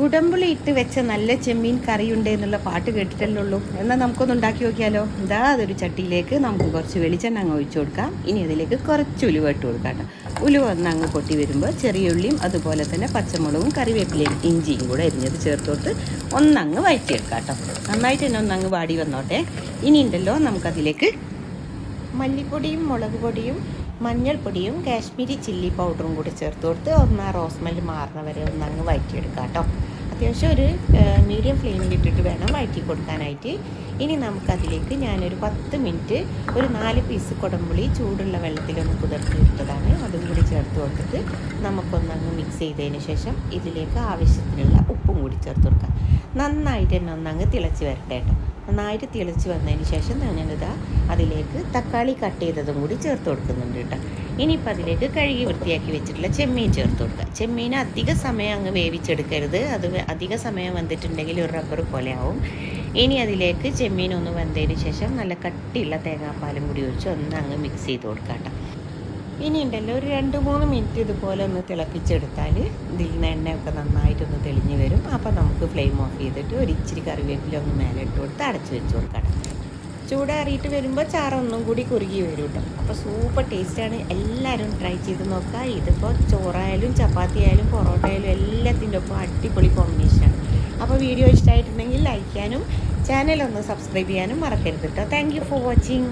കുടമ്പുളി ഇട്ട് വെച്ച നല്ല ചെമ്മീൻ കറിയുണ്ട് എന്നുള്ള പാട്ട് കേട്ടിട്ടല്ലേ ഉള്ളൂ എന്നാൽ നമുക്കൊന്ന് ഉണ്ടാക്കി നോക്കിയാലോ? ഇതാ അതൊരു ചട്ടിയിലേക്ക് നമുക്ക് കുറച്ച് വെളിച്ചെണ്ണ അങ്ങ് ഒഴിച്ചു കൊടുക്കാം. ഇനി അതിലേക്ക് കുറച്ച് ഉലുവ ഇട്ട് കൊടുക്കാം കേട്ടോ. ഉലുവ ഒന്ന് അങ്ങ് പൊട്ടി വരുമ്പോൾ ചെറിയ ഉള്ളിയും അതുപോലെ തന്നെ പച്ചമുളകും കറിവേപ്പിലയും ഇഞ്ചിയും കൂടെ അരിഞ്ഞത് ചേർത്തോട്ട് ഒന്നങ്ങ് വഴറ്റിയെടുക്കാം കേട്ടോ. നന്നായിട്ട് തന്നെ ഒന്നങ്ങ് വാടി വന്നോട്ടെ. ഇനി ഉണ്ടല്ലോ നമുക്കതിലേക്ക് മല്ലിപ്പൊടിയും മുളക് പൊടിയും മഞ്ഞൾപ്പൊടിയും കാശ്മീരി ചില്ലി പൗഡറും കൂടി ചേർത്ത് കൊടുത്ത് ഒന്ന് ആ മാറുന്ന വരെ ഒന്ന് അങ്ങ് വഴറ്റിയെടുക്കാം കേട്ടോ. അത്യാവശ്യം ഒരു മീഡിയം ഫ്ലെയിമിൽ ഇട്ടിട്ട് വേണം വഴറ്റി കൊടുക്കാനായിട്ട്. ഇനി നമുക്കതിലേക്ക് ഞാനൊരു പത്ത് മിനിറ്റ് ഒരു നാല് പീസ് കുടമ്പുളി ചൂടുള്ള വെള്ളത്തിലൊന്ന് കുതിർത്തിയിട്ടതാണ് അതും കൂടി ചേർത്ത് കൊടുത്തിട്ട് നമുക്കൊന്നങ്ങ് മിക്സ് ചെയ്തതിന് ശേഷം ഇതിലേക്ക് ആവശ്യത്തിനുള്ള ഉപ്പും കൂടി ചേർത്ത് കൊടുക്കാം. നന്നായിട്ട് തന്നെ ഒന്നങ്ങ് തിളച്ച് വരട്ടെ കേട്ടോ. നന്നായിട്ട് തിളച്ച് വന്നതിന് ശേഷം ഞാനിതാ അതിലേക്ക് തക്കാളി കട്ട് ചെയ്തതും കൂടി ചേർത്ത് കൊടുക്കുന്നുണ്ട് കേട്ടോ. ഇനിയിപ്പോൾ അതിലേക്ക് കഴുകി വൃത്തിയാക്കി വെച്ചിട്ടുള്ള ചെമ്മീൻ ചേർത്ത് കൊടുക്കുക. ചെമ്മീൻ അധിക സമയം അങ്ങ് വേവിച്ചെടുക്കരുത്. അത് അധിക സമയം വന്നിട്ടുണ്ടെങ്കിൽ ഒരു റബ്ബർ പോലെ ആവും. ഇനി അതിലേക്ക് ചെമ്മീൻ ഒന്ന് വെന്തതിന് ശേഷം നല്ല കട്ടിയുള്ള തേങ്ങാപ്പാലും കൂടി ഒഴിച്ച് ഒന്ന് അങ്ങ് മിക്സ് ചെയ്ത് കൊടുക്കാം കേട്ടോ. ഇനി ഉണ്ടല്ലോ ഒരു രണ്ട് മൂന്ന് മിനിറ്റ് ഇതുപോലെ ഒന്ന് തിളപ്പിച്ചെടുത്താൽ ഇതിൽ നിന്ന് എണ്ണയൊക്കെ നന്നായിട്ടൊന്ന് തെളിഞ്ഞ് വരും. അപ്പോൾ നമുക്ക് ഫ്ലെയിം ഓഫ് ചെയ്തിട്ട് ഒരു ഇച്ചിരി കറിവേപ്പില ഒന്ന് മേലെ ഇട്ട് കൊടുത്ത് അടച്ചു വെച്ച് കൊടുക്കണം ചൂടാറിയിട്ട് വരുമ്പോൾ ചാറൊന്നും കൂടി കുറുകി വരും കേട്ടോ. അപ്പോൾ സൂപ്പർ ടേസ്റ്റാണ്. എല്ലാവരും ട്രൈ ചെയ്ത് നോക്കുക. ഇതിപ്പോൾ ചോറായാലും ചപ്പാത്തി ആയാലും പൊറോട്ട ആയാലും എല്ലാത്തിന്റെ ഒപ്പം അടിപൊളി കോമ്പിനേഷനാണ്. അപ്പോൾ വീഡിയോ ഇഷ്ടമായിട്ടുണ്ടെങ്കിൽ ലൈക്ക് ചെയ്യാനും ചാനൽ ഒന്ന് സബ്സ്ക്രൈബ് ചെയ്യാനും മറക്കരുത് കേട്ടോ. Thank for watching.